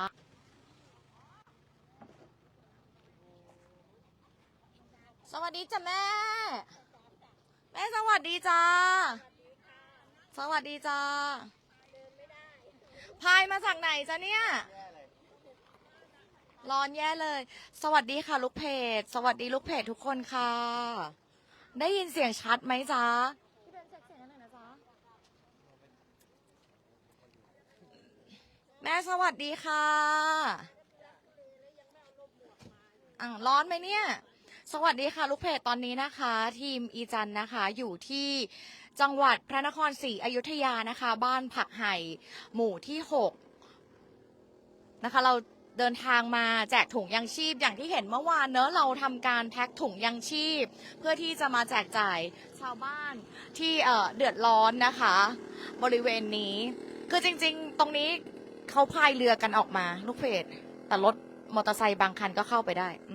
สวัสดีจ้ะแม่ แม่สวัสดีจ้า สวัสดีจ้า พายมาจากไหนจ้ะเนี่ย ร้อนแย่เลย สวัสดีค่ะลูกเพจ สวัสดีลูกเพจทุกคนค่ะ ได้ยินเสียงชัดไหมจ๊ะพี่เบนเช็คเสียงหน่อยนะจ๊ะ แม่สวัสดีค่ะอะร้อนไหมเนี่ย สวัสดีค่ะ ลูกเพจตอนนี้นะคะ ทีมอีจันนะคะ อยู่ที่จังหวัดพระนครศรีอยุธยานะคะ บ้านผักไห่หมู่ที่หกนะคะ เราเดินทางมาแจกถุงยังชีพอย่างที่เห็นเมื่อวานเนอะเราทำการแพ็คถุงยังชีพ เพื่อที่จะมาแจกจ่ายชาวบ้านที่เอ่อเดือดร้อนนะคะ บริเวณนี้ คือจริง ๆ ตรงนี้ เขาพายเรือกันออกมา ลูกเพจแต่รถมอเตอร์ไซค์บางคันก็เข้าไปได้ อื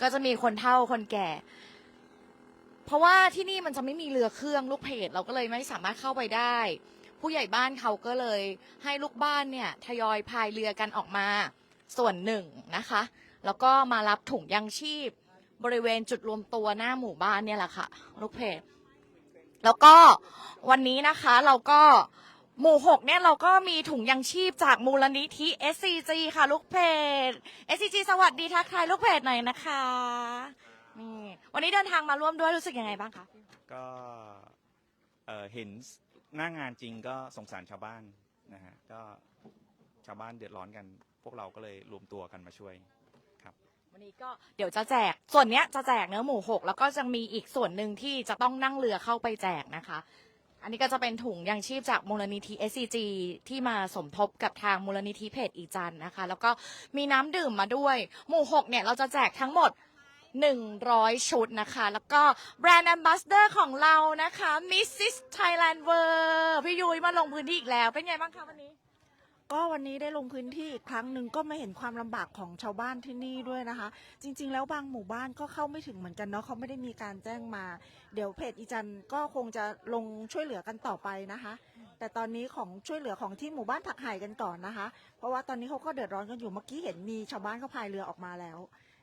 ก็จะมีคนเฒ่าคนแก่ เพราะว่าที่นี่มันจะไม่มีเรือเครื่องลูกเพจเราก็เลยไม่สามารถเข้าไปได้ ผู้ใหญ่บ้านเขาก็เลยให้ลูกบ้านเนี่ย ทยอยพายเรือกันออกมา ส่วนหนึ่งนะคะ แล้วก็มารับถุงยังชีพ บริเวณจุดรวมตัวหน้าหมู่บ้านเนี่ยแหละค่ะ ลูกเพจแล้วก็วันนี้นะคะเราก็ หมู่หกเนี่ยเราก็มีถุงยังชีพจากมูลนิธิ SCG ค่ะ ลูกเพจ SCG สวัสดีทักทายลูกเพจหน่อยนะคะนี่วันนี้เดินทางมาร่วมด้วยรู้สึกยังไงบ้างคะก็เอ่อเห็นหน้างานจริงก็สงสารชาวบ้านนะฮะก็ชาวบ้านเดือดร้อนกัน พวกเราก็เลยรวมตัวกันมาช่วยครับวันนี้ก็เดี๋ยวจะแจกส่วนเนี้ยจะแจกเนื้อหมูหกแล้วก็จะมีอีกส่วนหนึ่งที่จะต้องนั่งเรือเข้าไปแจกนะคะ อันนี้ก็จะเป็นถุงยังชีพจากมูลนิธิ SCG ที่มาสมทบกับทางมูลนิธิเพจอีจันนะคะ แล้วก็มีน้ำดื่มมาด้วย หมู่หกเนี่ย เราจะแจกทั้งหมด 100 ชุดนะคะ แล้วก็แบรนด์แอมบาสเดอร์ของเรานะคะ Mrs. Thailand World พี่ยุ้ยมาลงพื้นที่อีกแล้ว เป็นไงบ้างคะวันนี้ ก็วันนี้ได้ลงพื้นที่อีกครั้งหนึ่งก็ไม่เห็นความลำบากของชาวบ้านที่นี่ด้วยนะคะ จริง ๆ แล้วบางหมู่บ้านก็เข้าไม่ถึงเหมือนกันเนาะเขาไม่ได้มีการแจ้งมา เดี๋ยวเพจอีจันก็คงจะลงช่วยเหลือกันต่อไปนะคะ แต่ตอนนี้ของช่วยเหลือของที่หมู่บ้านผักไห่กันก่อนนะคะ เพราะว่าตอนนี้เขาก็เดือดร้อนกันอยู่เมื่อกี้เห็นมีชาวบ้านเขาพายเรือออกมาแล้ว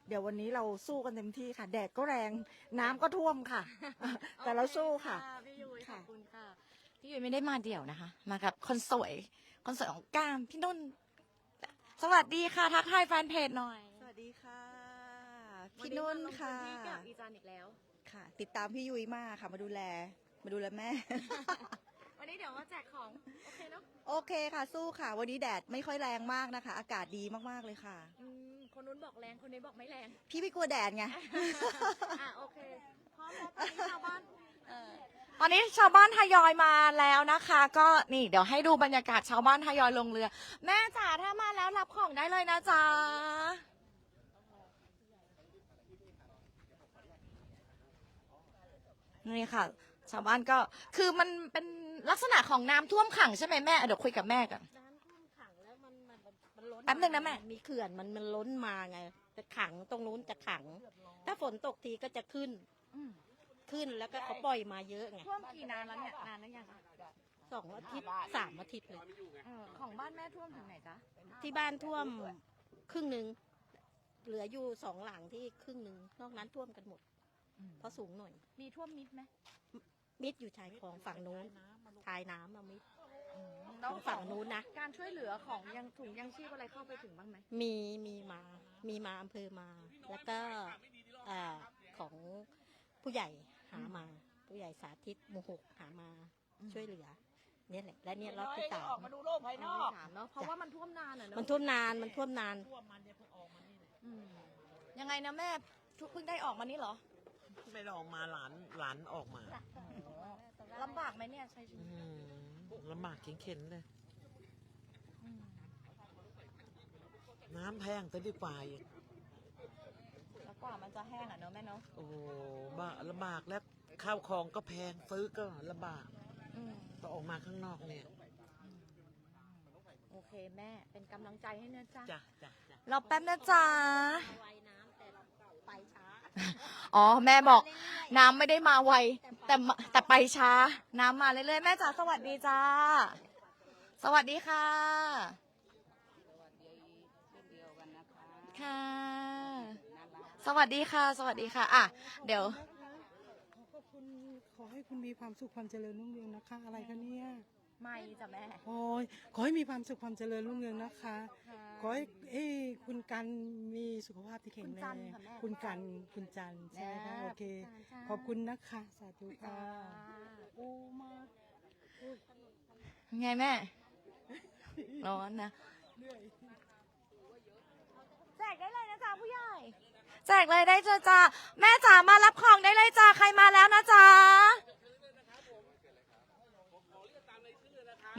เดี๋ยววันนี้เราสู้กันเต็มที่ค่ะ แดดก็แรงน้ำก็ท่วมค่ะ แต่เราสู้ค่ะพี่ยุ้ยขค่ะอบคุณค่ะพี่ยุ้ยไม่ได้มาเดี่ยวนะคะ มากับคนสวย คนสวยของกามพี่นุ่น สวัสดีค่ะ ทักทายแฟนเพจหน่อย สวัสดีค่ะ พี่นุ่นค่ะวันนี้มาลงพื้นที่กับอีจันอีกแล้ว ค่ะ ติดตามพี่ยุ้ยมากค่ะ มาดูแล มาดูแลแม่ วันนี้เดี๋ยวมาแจกของ โอเคเนาะ โอเคค่ะ สู้ค่ะ วันนี้แดดไม่ค่อยแรงมากนะคะ อากาศดีมากๆเลยค่ะ อืม คนนู้นบอกแรง คนนี้บอกไม่แรง พี่ไม่กลัวแดดไง อะโอเคพร้อมแล้วตอนนี้ชาวบ้านเอ่อตอนนี้ชาวบ้านทยอยมาแล้วนะคะ ก็นี่เดี๋ยวให้ดูบรรยากาศชาวบ้านทยอยลงเรือ แม่จ๋าถ้ามาแล้วรับของได้เลยนะจ๊ะนี่ค่ะ ชาวบ้านก็คือมันเป็นลักษณะของน้ำท่วมขังใช่ไหมแม่เดี๋ยวคุยกับแม่กัน น้ำท่วมขังแล้วมันมันมันล้นแป๊บนึงนะแม่ มีเขื่อนมันมันล้นมาไงจะขังตรงนู้นจะขัง ถ้าฝนตกทีก็จะขึ้นอืม ขึ้นแล้วก็เขาปล่อยมาเยอะไงท่วมกี่นานแล้วเนี่ยนานแล้วยังคะสองอาทิตย์สามอาทิตย์เลยเออของบ้านแม่ท่วมถึงไหนจ๊ะที่บ้านท่วมครึ่งหนึ่งเหลืออยู่สองหลังที่ครึ่งหนึ่งนอกนั้นท่วมกันหมด เพราะสูงหน่อย มีท่วมมิดไหมมิดอยู่ชายคลองฝั่งนู้นทายน้ำมามิดแล้วของฝั่งนู้นนะ การช่วยเหลือของยังถุงยังชีพอะไรเข้าไปถึงบ้างไหมมีมีมา มีมาอำเภอมา แล้วก็อ่าของผู้ใหญ่หามา ผู้ใหญ่สาธิตหมู่หกหามาช่วยเหลือเนี่ยแหละและเนี่ยรอบที่สามถามเนาะเพราะว่ามันท่วมนานอะเนาะมันท่วมนานมันท่วมนานอืมยังไงนะแม่ทุกเพิ่งได้ออกมานี่เหรอไม่ได้ออกมาหลานหลานออกมาลำบากไหมเนี่ยใช้ชีวิตอืมลำบากเข็นๆเลยอืมน้ำแพงแต่ดีกว่าอีกแล้ วกว่ามันจะแห้งอะเนาะแม่เนาะโอ้โหบ้าลำบากแล้วข้าวของก็แพงซื้อก็ลำบากอืมก็ออกมาข้างนอกเนี่ยโอเคแม่เป็นกำลังใจให้นะจ๊ะจ้ะจ้ะจ้ะรอแป๊บนะจ๊ะไวน้ำแต่ไปช้าอ๋อแม่บอก น้ำไม่ได้มาไว แต่มาแต่ไปช้า น้ำมาเรื่อยๆแม่จ๋าสวัสดีจ้า สวัสดีค่ะ สวัสดีค่ะ สวัสดีค่ะ อะ เดี๋ยวขอขอบคุณขอให้คุณมีความสุขความเจริญรุ่งเรืองนะคะ อะไรคะเนี่ยไม่จ้ะแม่ โอ้ยขอให้มีความสุขความเจริญรุ่งเรืองนะคะ ขอให้เอ้ยคุณกันมีสุขภาพที่แข็งแรงคุณกันคุณจันทร์ใช่ไหมคะโอเค ขอบคุณนะคะสาธุค่ะโอ้มาไงแม่ ร้อนนะแจกได้เลยนะจ๊ะผู้ใหญ่ แจกเลยได้เจอจ้าแม่จ๋ามารับของได้เลยจ้าใครมาแล้วนะจ๊ะ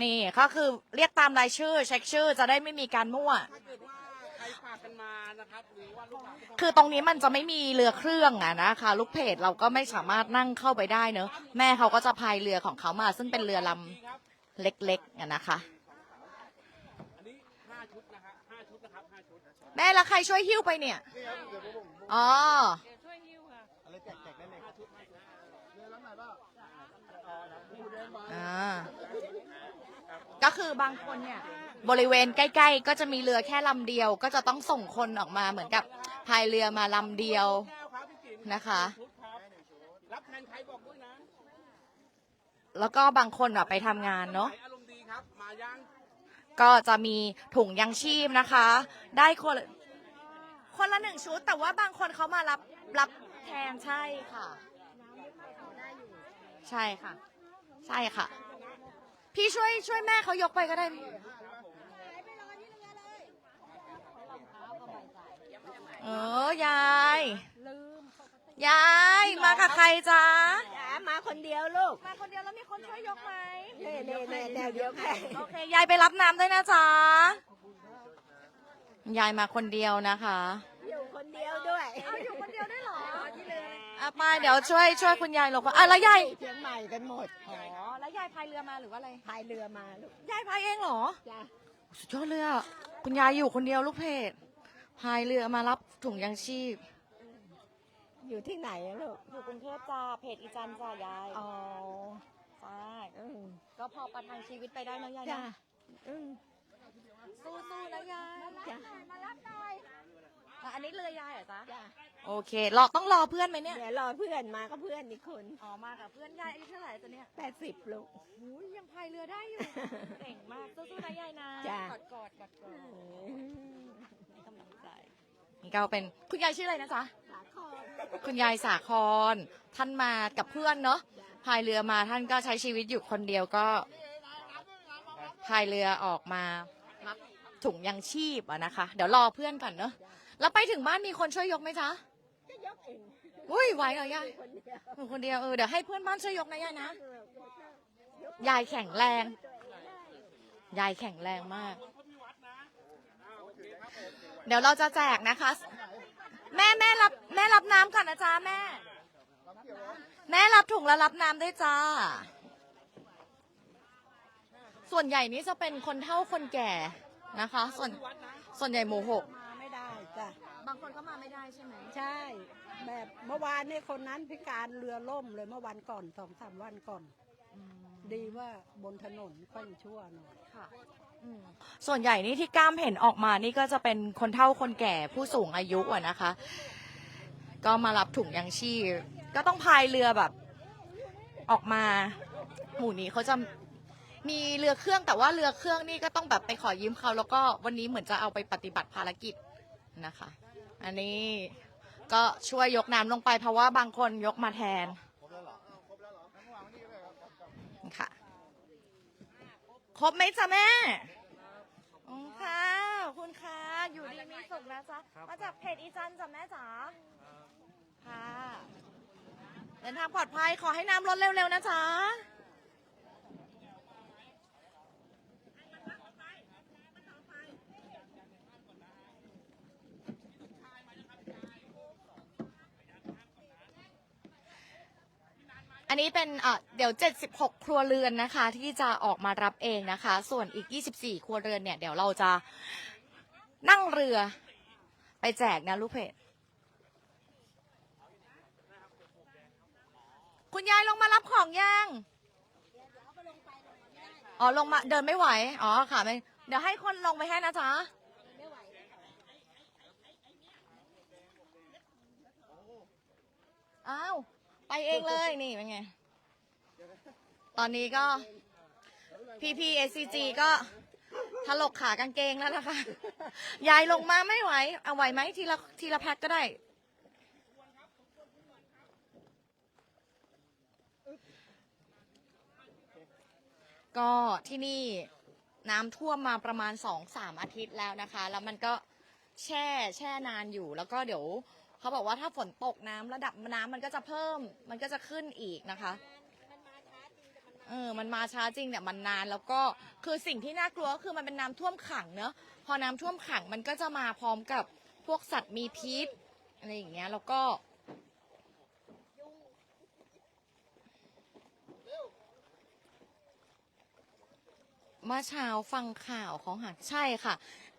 นี่ก็คือเรียกตามรายชื่อ เช็คชื่อจะได้ไม่มีการมั่ว ถ้าเกิดว่าใครฝากกันมานะครับหรือว่าลูกหลานคือตรงนี้มันจะไม่มีเรือเครื่องอะนะคะ ลูกเพจเราก็ไม่สามารถนั่งเข้าไปได้เนอะแม่เขาก็จะพายเรือของเขามา ซึ่งเป็นเรือลำเล็กๆอะนะคะนนี้ห้าชุดนะครับห้าชุดนะครับห้าชุด แม่แล้วใครช่วยหิ้วไปเนี่ย อ๋ออ่า ก็คือบางคนเนี่ย บริเวณใกล้ ๆ ก็จะมีเรือแค่ลำเดียว ก็จะต้องส่งคนออกมาเหมือนกับพายเรือมาลำเดียวแก้วครับพี่จิ๋มนะคะ ชุดครับรับแทนใครบอกด้วยนะแล้วก็บางคนอะไปทำงานเนาะไหอารมณ์ดีครับ มายัง ก็จะมีถุงยังชีพนะคะ ได้คนละคนละหนึ่งชุด แต่ว่าบางคนเขามารับรับแทนใช่ค่ะ ใช่ค่ะ ใช่ค่ะ พี่ช่วยช่วยแม่เขายกไปก็ได้พี่เออยาย ยาย มากับใครจ๊ะจ๋ามาคนเดียวลูก มาคนเดียวแล้วมีคนช่วยยกไห มเน่เน่เน่เดี๋ยวเดี๋ยวค่ะโอเค ยายไปรับน้ำด้วยนะจ๊ะ ยายมาคนเดียวนะคะอยู่คนเดียวด้วยเอาอยู่คนเดียวได้หรออะมาเดี๋ยวช่วยช่วยคุณยายลงก่อนอะแล้วยาย เชียงใหม่กันหมดอ๋อ แล้วยายพายเรือมาหรือว่าอะไร พายเรือมาลูกยายพายเองเหรอ จ้าสุดยอดเลยอะ คุณยายอยู่คนเดียวลูกเพจพายเรือมารับถุงยังชีพ อยู่ที่ไหนอะลูกอยู่กรุงเทพจ้า เพจอีจันจ้ายาย อ๋อ ใช่อืมก็พอประทังชีวิตไปได้นะยายจ้านะอืมสู้ๆนะยายจ้าอะอันนี้เรือยายเหรอจ๊ะจ้าโอเครอต้องรอเพื่อนไหมเนี่ยเดี๋ยวรอเพื่อนมาก็เพื่อนอีกคนอ๋อมากับเพื่อนยายอายุเท่าไหร่ตัวเนี้ยแปดสิบลูกหูยยังพายเรือได้อยู่ เก่งมากสู้ๆนะยายนะจ้ะ กอดกอดกอดกอดอืมให้กำลังใจนี่ก็เป็นคุณยายชื่ออะไรนะจ๊ะ สาครคุณยายสาครท่านมากับเพื่อนเนาะ พายเรือมาท่านก็ใช้ชีวิตอยู่คนเดียวก็พายเรือออกมารับถุงยังชีพอะนะคะ เดี๋ยวรอเพื่อนก่อนเนาะแล้วไปถึงบ้านมีคนช่วยยกไหมจ๊ะก็ยกเองอุ้ยไหวเหรอยายคนเดียวหนูคนเดียวเออเดี๋ยวให้เพื่อนบ้านช่วยยกนะยายนะยายแข็งแรง ยายแข็งแรงมาก เดี๋ยวเราจะแจกนะคะ แม่แม่รับแม่รับน้ำก่อนนะจ๊ะแม่ แม่รับถุงแล้วรับน้ำได้วยจ้า ส่วนใหญ่นี้จะเป็นคนเฒ่าคนแก่นะคะ ส่วนส่วนใหญ่หมู่หกมาไม่ได้จ้ะ บางคนก็มาไม่ได้ใช่ไหมใช่ แบบเมื่อวานนี่คนนั้นพิการเรือล่มเลยเมื่อวันก่อนสองสามวันก่อน ดีว่าบนถนนค่อยชั่วหน่อยค่ะอืมส่วนใหญ่นี่ที่กล้ามเห็นออกมานี่ก็จะเป็นคนเฒ่าคนแก่ผู้สูงอายุอะนะคะ ก็มารับถุงยังชีพ ก็ต้องพายเรือแบบ ออกมาหมู่นี้เขาจะมีเรือเครื่องแต่ว่าเรือเครื่องนี่ก็ต้องแบบไปขอยืมเขาแล้วก็วันนี้เหมือนจะเอาไปปฏิบัติภารกิจนะคะ อันนี้ก็ช่วยยกน้ำลงไปเพราะว่าบางคนยกมาแทนค่ะครบไหมจ๊ะแม่ขอบคุณค่ะคุณค่ะ อยู่ดีมีสุขนะจ๊ะ มาจากเพจอีจันจ้ะแม่จ๋า ค่ะ เดินทางปลอดภัยขอให้น้ำลดเร็วๆนะจ๊ะอันนี้เป็นเดี๋ยว 76 ครัวเรือนนะคะ ที่จะออกมารับเองนะคะ ส่วนอีก 24 ครัวเรือนเนี่ย เดี๋ยวเราจะนั่งเรือไปแจกนะลูกเพจ คุณยายลงมารับของยังอ๋อลงมาเดินไม่ไหว อ๋อค่ะไม่เดี๋ยวให้คนลงไปให้นะจ๊ะอ้าวไปเองเลยนี่เป็นไง ตอนนี้ก็พีพีเอซีจีก็ถลกขากางเกงแล้วนะคะ ยายลงมาไม่ไหว เอาไหวไหมทีละทีละแพ็คก็ได้ ก็ที่นี่น้ำท่วมมาประมาณสองสามอาทิตย์แล้วนะคะ แล้วมันก็แช่แช่นานอยู่แล้วก็เดี๋ยวเขาบอกว่าถ้าฝนตกน้ำระดับน้ำมันก็จะเพิ่ม มันก็จะขึ้นอีกนะคะเออ มันมาช้าจริงแต่มันนานแล้วก็คือสิ่งที่น่ากลัวก็คือมันเป็นน้ำท่วมขังเนอะพอน้ำท่วมขังมันก็จะมาพร้อมกับพวกสัตว์มีพิษอะไรอย่างเงี้ยแล้วก็ เมื่อเช้าฟังข่าวของหาใช่ค่ะ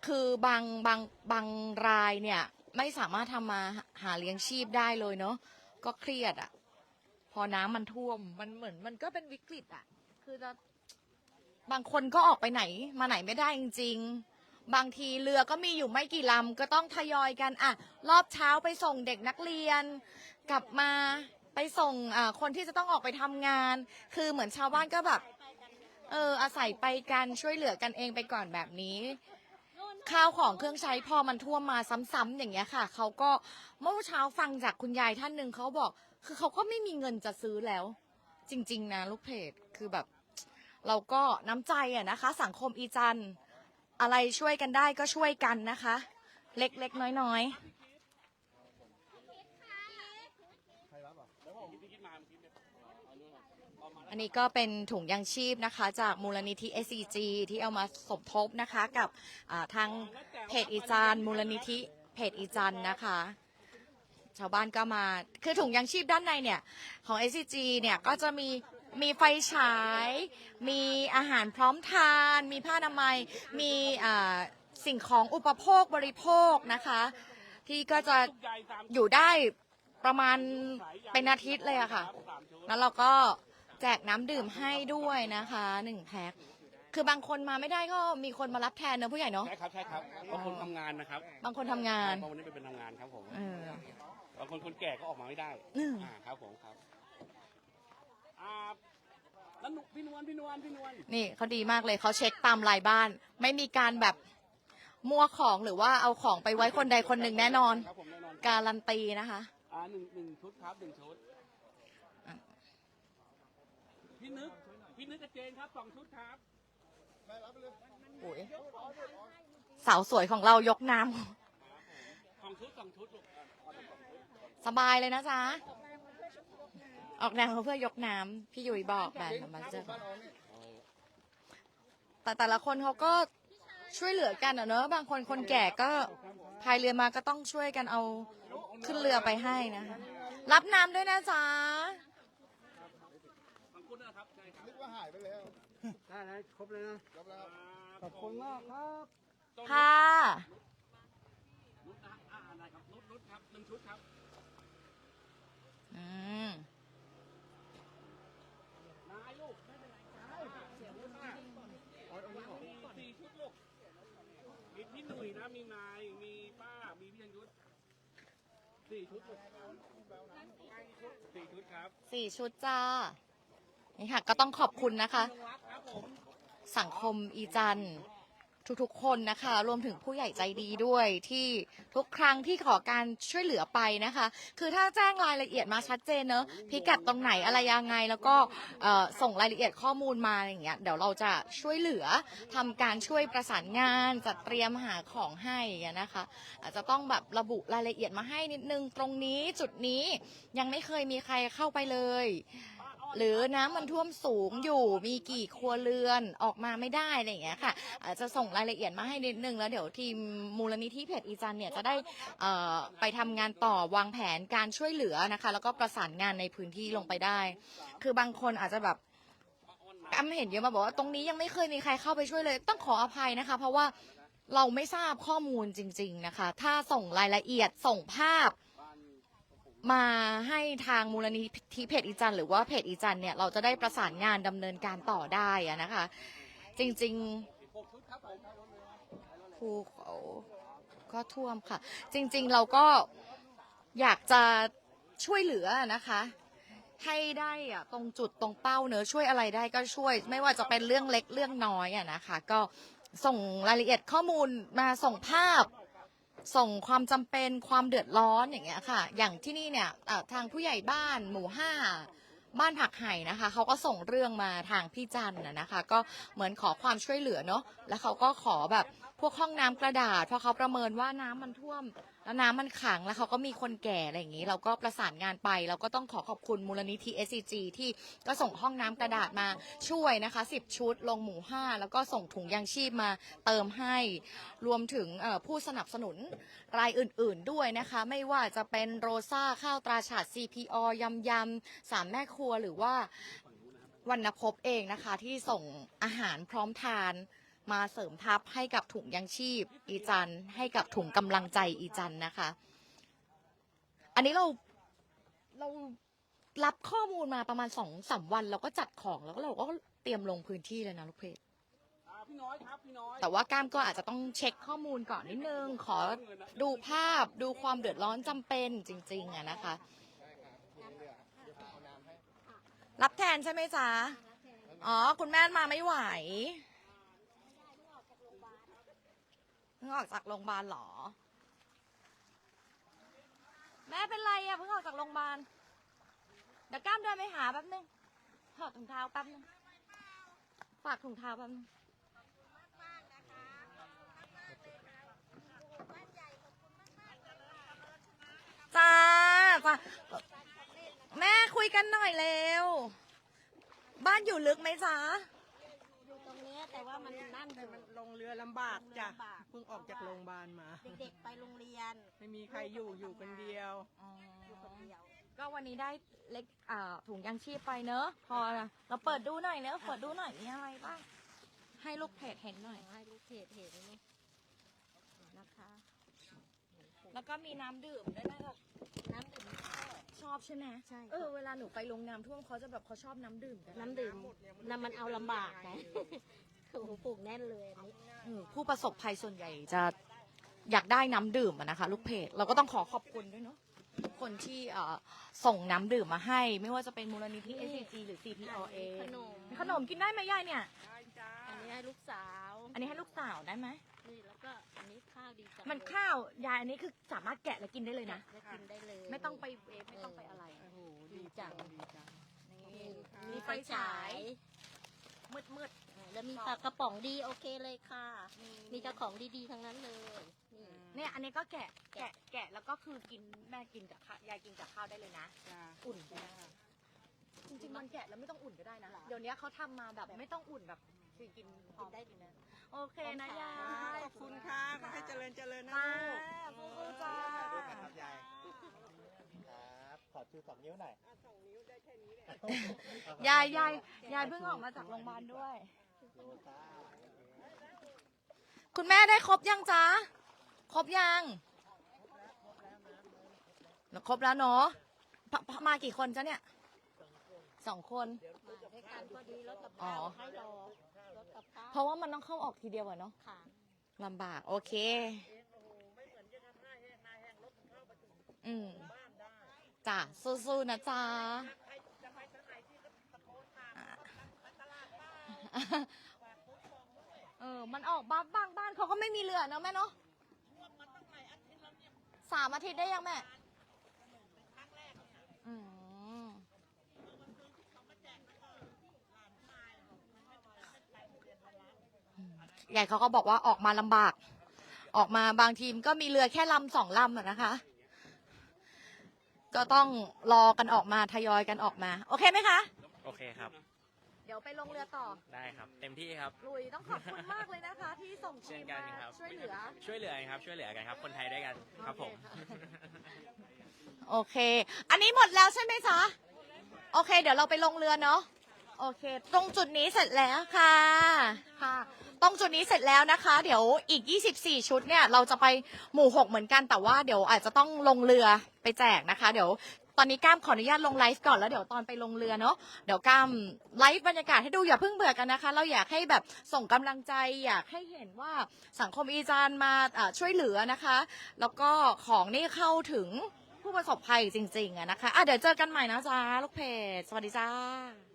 คือบางบางบางรายเนี่ยไม่สามารถทำมาหาเลี้ยงชีพได้เลยเนาะก็เครียดอะ่ะ พอน้ำมันท่วมมันเหมือนมันก็เป็นวิกฤตอะ่ะ คือจะบางคนก็ออกไปไหน มาไหนไม่ได้จริง ๆ บางทีเรือก็มีอยู่ไม่กี่ลำก็ต้องทยอยกันอะ รอบเช้าไปส่งเด็กนักเรียน กลับมาไปส่งอ่าคนที่จะต้องออกไปทำงาน คือเหมือนชาวบ้านก็แบบ เออ อาศัยไปกันช่วยเหลือกันเองไปก่อนแบบนี้ ข้าวของเครื่องใช้พอมันท่วมมาซ้ำๆอย่างเงี้ยค่ะเขาก็เมื่อเช้าฟังจากคุณยายท่านหนึ่งเขาบอก คือเขาก็ไม่มีเงินจะซื้อแล้ว จริง ๆ นะลูกเพจคือแบบ เราก็น้ำใจอะนะคะ สังคมอีจันอะไรช่วยกันได้ก็ช่วยกันนะคะ เล็กๆน้อยๆ อันนี้ก็เป็นถุงยางชีพนะคะ จากมูลนิธิ SCG ที่เอามาสมทบนะคะกับทางเพจอีจันมูลนิธิเพจอีจันนะคะ ชาวบ้านก็มาคือถุงยางชีพด้านในเนี่ยของ SCG เนี่ยก็จะมีมีไฟฉาย มีอาหารพร้อมทาน มีผ้าอนามัย มีสิ่งของอุปโภคบริโภคนะคะ ที่ก็จะอยู่ได้ประมาณเป็นอาทิตย์เลยอะค่ะ แล้วเราก็ แจกน้ำดื่มให้ด้วยนะคะหนึ่งแพ็คคือบางคนมาไม่ได้ก็มีคนมารับแทนเนอะผู้ใหญ่เนาะใช่ครับใช่ครับบางคนทำงานนะครับบางคนทำงานบางวันนี้เป็นทำงานครับผมเออบางคนคนแก่ก็ออกมาไม่ได้อืมอ่าครับผมครับอ่าแล้วหนูพี่นวลพี่นวลพี่นวลนี่เขาดีมากเลยเขาเช็คตามรายบ้าน ไม่มีการแบบมั่วของหรือว่าเอาของไปไว้คนใดคนหนึ่งแน่นอน ครับผมแน่นอนการันตีนะคะอ่าหนึ่งหนึ่งชุดครับหนึ่งชุดอะ พี่นึก พี่นึกกับเจนครับสองชุดครับโอ้ยสาวสวยของเรายกน้ำสองชุดสองชุดลูกสบายเลยนะจ๊ะ ออกแนวเพื่อยกน้ำพี่ยุ้ยบอกแบรนด์มาเจอแต่แต่ละคนเขาก็ช่วยเหลือกันอะเนอะบางคนคนแก่ก็พายเรือมาก็ต้องช่วยกันเอาขึ้นเรือไปให้นะคะรับน้ำด้วยนะจ๊ะ สองชุดนะครับ ใช่ครับได้แล้วครบเลยนะขอบคุณมากครับค่ะ นุชนะอ่าอะไรครับนุชนุชครับหนึ่งชุดครับอืม นายลูกไม่เป็นไรครับเสียงมากสี่ชุดลูกมีพี่หนุ่ยนะมีนายมีป้ามีพี่ยันยุทธสี่ชุดลูกสี่ชุดครับ สี่ชุดจ้า นี่ค่ะก็ต้องขอบคุณนะคะ สังคมอีจันทุกๆคนนะคะ รวมถึงผู้ใหญ่ใจดีด้วยที่ทุกครั้งที่ขอการช่วยเหลือไปนะคะ คือถ้าแจ้งรายละเอียดมาชัดเจนเนอะพิกัดตรงไหนอะไรยังไง แล้วก็ส่งรายละเอียดข้อมูลมาอย่างเงี้ยเดี๋ยวเราจะช่วยเหลือทำการช่วยประสานงานจัดเตรียมหาของให้นะคะ อาจจะต้องแบบระบุรายละเอียดมาให้นิดนึงตรงนี้จุดนี้ยังไม่เคยมีใครเข้าไปเลย หรือน้ำมันท่วมสูงอยู่มีกี่ครัวเรือนออกมาไม่ได้อะไรอย่างเงี้ยค่ะอาจจะส่งรายละเอียดมาให้นิดนึงแล้วเดี๋ยวทีมมูลนิธิเพจอีจันเนี่ยจะได้เอ่อไปทำงานต่อวางแผนการช่วยเหลือนะคะ แล้วก็ประสานงานในพื้นที่ลงไปได้ คือบางคนอาจจะแบบอำเห็นเยอะมาบอกว่าตรงนี้ยังไม่เคยมีใครเข้าไปช่วยเลย ต้องขออภัยนะคะ เพราะว่าเราไม่ทราบข้อมูลจริง ๆนะคะ ถ้าส่งรายละเอียดส่งภาพ มาให้ทางมูลนิธิเพจอีจันหรือว่าเพจอีจันเนี่ยเราจะได้ประสานงานดำเนินการต่อได้อะนะคะ จริงๆภูเขาก็ท่วมค่ะ จริงๆเราก็อยากจะช่วยเหลือนะคะ ให้ได้อะตรงจุดตรงเป้าเนอะช่วยอะไรได้ก็ช่วย ไม่ว่าจะเป็นเรื่องเล็กเรื่องน้อยอะนะคะ ก็ส่งรายละเอียดข้อมูลมาส่งภาพ ส่งความจำเป็นความเดือดร้อนอย่างเงี้ยค่ะ อย่างที่นี่เนี่ยเอ่อทางผู้ใหญ่บ้านหมู่ห้าบ้านผักไห่นะคะ เขาก็ส่งเรื่องมาทางพี่จันนะนะคะ ก็เหมือนขอความช่วยเหลือเนาะแล้วเขาก็ขอแบบ พวกห้องน้ำกระดาษ เพราะเขาประเมินว่าน้ำมันท่วม แล้วน้ำมันขังแล้วเขาก็มีคนแก่อะไรอย่างนี้ เราก็ประสานงานไป เราก็ต้องขอขอบคุณมูลนิธิ SCG ที่ก็ส่งห้องน้ำกระดาษมาช่วยนะคะ 10 ชุดลงหมู่5แล้วก็ส่งถุงยางชีพมาเติมให้ รวมถึงเอ่อผู้สนับสนุนรายอื่น ๆด้วยนะคะ ไม่ว่าจะเป็นโรซ่าข้าวตราฉาด CPO ยำยำสามแม่ครัวหรือว่าวรรณพบเองนะคะที่ส่งอาหารพร้อมทาน มาเสริมทัพให้กับถุงยังชีพ อีจันให้กับถุงกำลังใจอีจันนะคะ อันนี้เราเรารับข้อมูลมาประมาณสองสามวันเราก็จัดของแล้วก็เราก็เตรียมลงพื้นที่เลยนะลูกเพจ อ่าพี่น้อยครับพี่น้อยแต่ว่าก้ามก็อาจจะต้องเช็คข้อมูลก่อนนิดนึง ขอดูภาพดูความเดือดร้อนจำเป็นจริงๆอะนะคะ รับแทนใช่ไหมจ๊ะ อ๋อ คุณแม่มาไม่ไหว เพิ่งออกจากโรงพยาบาลเหรอ แม่เป็นไรอะเพิ่งออกจากโรงพยาบาลเดี๋ยวก้ามเดินไปหาแป๊บนึงถอดถุงเท้าแป๊บนึงฝากถุงเท้าแป๊บนึงจ้าจ้าแม่คุยกันหน่อยเร็ว บ้านอยู่ลึกไหมจ๊ะอยู่ตรงเนี้ย แต่ว่ามันนั่นอยู่ มันลงเรือลำบากจ้ะลำบาก เพิ่งออกจากโรงพยาบาลมา เด็กๆไปโรงเรียน ไม่มีใครอยู่อยู่คนเดียวอยู่คนเดียวก็วันนี้ได้เล็กอ่าถุงยางชีพไปเนอะ พอเราเปิดดูหน่อยเนอะเปิดดูหน่อยมีอะไรบ้างให้ลูกเพจเห็นหน่อย ให้ลูกเพจเห็นนะคะ แล้วก็มีน้ำดื่มด้วยนะแบบน้ำดื่มชอบใช่ไหมใช่เออเวลาหนูไปลงน้ำท่วมเขาจะแบบเขาชอบน้ำดื่มกันน้ำดื่มน้ำมันเอาลำบากไง โอ้โหปลูกแน่นเลยอันนี้เออผู้ประสบภัยส่วนใหญ่จะอยากได้น้ำดื่มอะนะคะ ลูกเพจเราก็ต้องขอขอบคุณด้วยเนาะทุกคนที่เอ่อส่งน้ำดื่มมาให้ ไม่ว่าจะเป็นมูลนิธิ SCG หรือ CPO เองขนม ขนมกินได้ไหมยายเนี่ย อันนี้ให้ลูกสาวอันนี้ให้ลูกสาวได้ไหมนี่แล้วก็อันนี้ข้าวดีจังมันข้าวยายอันนี้คือสามารถแกะแล้วกินได้เลยนะได้กินได้เลยไม่ต้องไปเวฟไม่ต้องไปอะไร โอ้โหดีจัง ดีจัง นี่มีมีไฟไฟฉาฉายย มืดมืดแล้วมีปลากระป๋องดีโอเคเลยค่ะ มีแต่ของดีๆทั้งนั้นเลยนี่ๆเนี่ยอันนี้ก็แกะแกะแกะแล้วก็คือกินแม่กินกับข้าวยายกินกับข้าวได้เลยนะจ้าอุ่นได้จริงๆมันแกะแล้วไม่ต้องอุ่นก็ได้นะ เดี๋ยวนี้เขาทำมาแบบไม่ต้องอุ่นแบบคือกินพร้อมกินได้ดีนะ โอเคนะยาจ้ายขอบคุณค่ะขอให้เจริญเจริญนะ มา ลูก สู้ๆจ้า ครับยาย ครับขอชูสองนิ้วหน่อยยายยายยายเพิ่งออกมาจากโรงพยาบาลด้วยคุณแม่ได้ครบยังจ๊ะ ครบยังครบแล้วเนาะพพมากี่คนจ๊ะเนี่ยสองคนมาด้วยกันพอดีรถกับอ๋อข้าวให้รอรถกับข้าวเพราะว่ามันต้องเข้าออกทีเดียวอะเนาะค่ะลำบาก โอเค อืม จ้ะสู้ๆนะจ๊ะเออ มันออกบ้านบางบ้านเขาก็ไม่มีเรือเนอะแม่เนาะสามอาทิตย์ได้ยังแม่อืมใหญ่เขาก็บอกว่าออกมาลำบาก ออกมาบางทีมก็มีเรือแค่ลำสองลำอะนะคะ ก็ต้องรอกันออกมาทยอยกันออกมา โอเคไหมคะ โอเคครับ เดี๋ยวไปลงเรือต่อ ได้ครับ เต็มที่ครับ ลุยต้องขอบคุณมากเลยนะคะ ที่ส่งทีเช่นมกันมาครับช่วยเหลือ ช่วยเหลือกันครับ ช่วยเหลือกันครับ คนไทยด้วยกันครับผม โอเค อันนี้หมดแล้วใช่ไหมจ๊ะ โอเค เดี๋ยวเราไปลงเรือเนาะ โอเค ตรงจุดนี้เสร็จแล้วค่ะค่ะ ตรงจุดนี้เสร็จแล้วนะคะ เดี๋ยวอีก 24 ชุดเนี่ย เราจะไปหมู่ 6 เหมือนกันแต่ว่าเดี๋ยวอาจจะต้องลงเรือไปแจกนะคะ เดี๋ยวตอนนี้ก้ามขออนุญาตลงไลฟ์ก่อนแล้วเดี๋ยวตอนไปลงเรือเนาะเดี๋ยวก้ามไลฟ์บรรยากาศให้ดูอย่าเพิ่งเบื่อกันนะคะ เราอยากให้แบบส่งกำลังใจ อยากให้เห็นว่าสังคมอีจานมาอ่าช่วยเหลือนะคะ แล้วก็ของนี่เข้าถึงผู้ประสบภัยจริงๆอะนะคะอะเดี๋ยวเจอกันใหม่นะจ๊ะลูกเพจสวัสดีจ้า